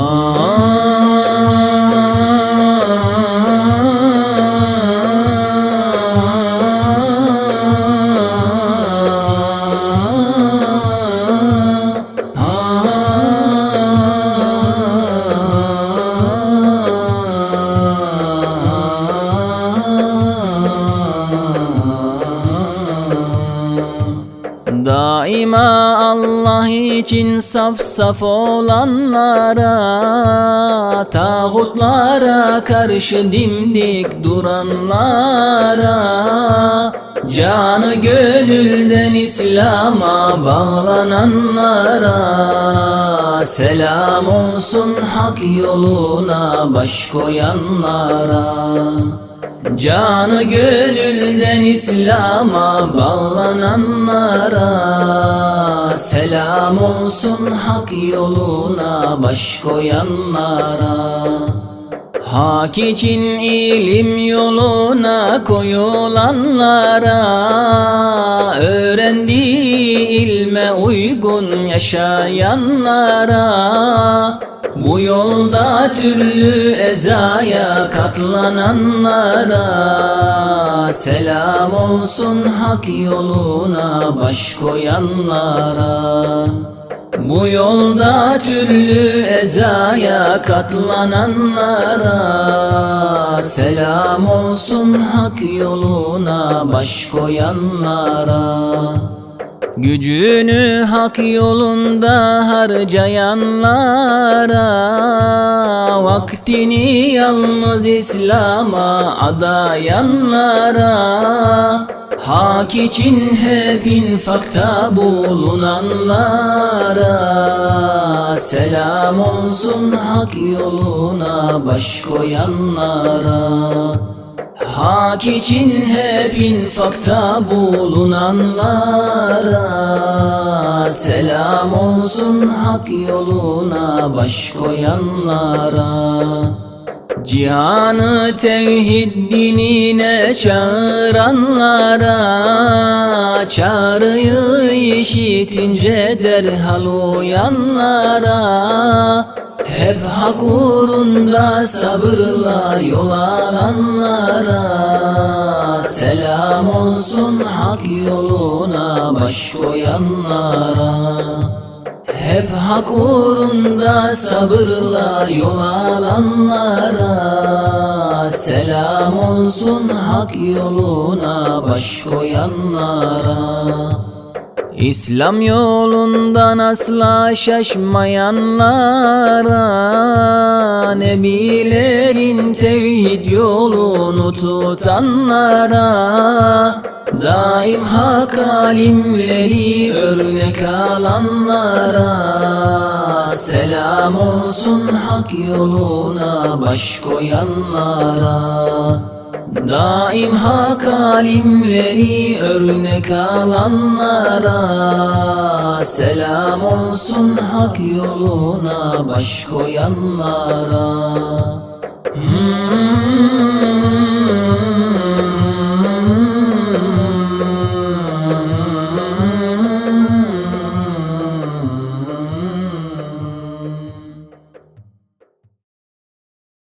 아. Daima Allah için saf saf olanlara Tağutlara karşı dimdik duranlara Canı gönülden İslam'a bağlananlara Selam olsun hak yoluna baş koyanlara Canı gönülden İslam'a bağlananlara Selam olsun hak yoluna baş koyanlara. Hak için ilim yoluna koyulanlara Öğrendiği ilme uygun yaşayanlara Bu yolda türlü ezaya katlananlara Selam olsun hak yoluna baş koyanlara. Bu yolda türlü ezaya katlananlara Selam olsun hak yoluna baş koyanlara Gücünü hak yolunda harcayanlara Vaktini yalnız İslam'a adayanlara Hak için hep infakta bulunanlara Selam olsun hak yoluna baş koyanlara Hak için hep infakta bulunanlara Selam olsun hak yoluna baş koyanlara. Cihanı tevhid dinine çağıranlara Çağrıyı işitince derhal uyanlara Hep hak uğrunda sabırla yol alanlara. Selam olsun hak yoluna baş koyanlara. Hep hak uğrunda sabırla yol alanlara. Selam olsun hak yoluna baş koyanlara İslam yolundan asla şaşmayanlara Nebilerin tevhid yolunu tutanlara. Daim hak alimleri örnek alanlara. Selam olsun hak yoluna baş koyanlara Daim hak alimleri örnek alanlara. Selam olsun hak yoluna baş koyanlara. Hmm